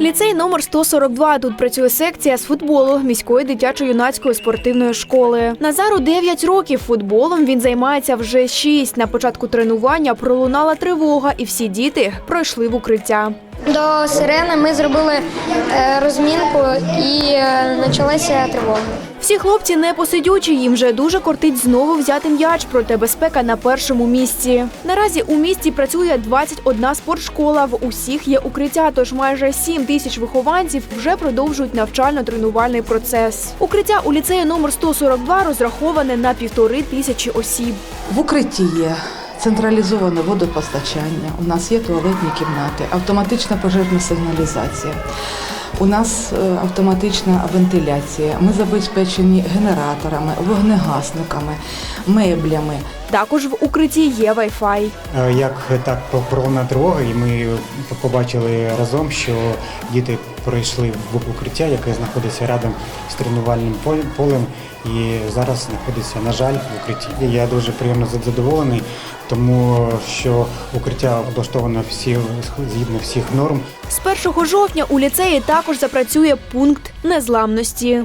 Ліцей номер 142. Тут працює секція з футболу міської дитячо-юнацької спортивної школи. Назару 9 років. Футболом він займається вже 6. На початку тренування пролунала тривога, і всі діти пройшли в укриття. До сирени ми зробили е, розмінку і е, почалася тривога. Всі хлопці не посидючі, їм вже дуже кортить знову взяти м'яч, проте безпека на першому місці. Наразі у місті працює 21 спортшкола. В усіх є укриття, тож майже 7 тисяч вихованців вже продовжують навчально-тренувальний процес. Укриття у ліцеї номер 142 розраховане на півтори тисячі осіб. В укритті є централізоване водопостачання, у нас є туалетні кімнати, автоматична пожежна сигналізація. У нас е, автоматична вентиляція. Ми забезпечені генераторами, вогнегасниками, меблями. Також в укритті є Wi-Fi. Е, Як так пролунала тривога, і ми побачили разом, що діти пройшли в укриття, яке знаходиться рядом з тренувальним пол- полем, і зараз знаходиться, на жаль, в укритті. Я дуже приємно задоволений, тому що укриття облаштовано всі згідно всіх норм. З 1 жовтня у ліцеї також запрацює пункт незламності.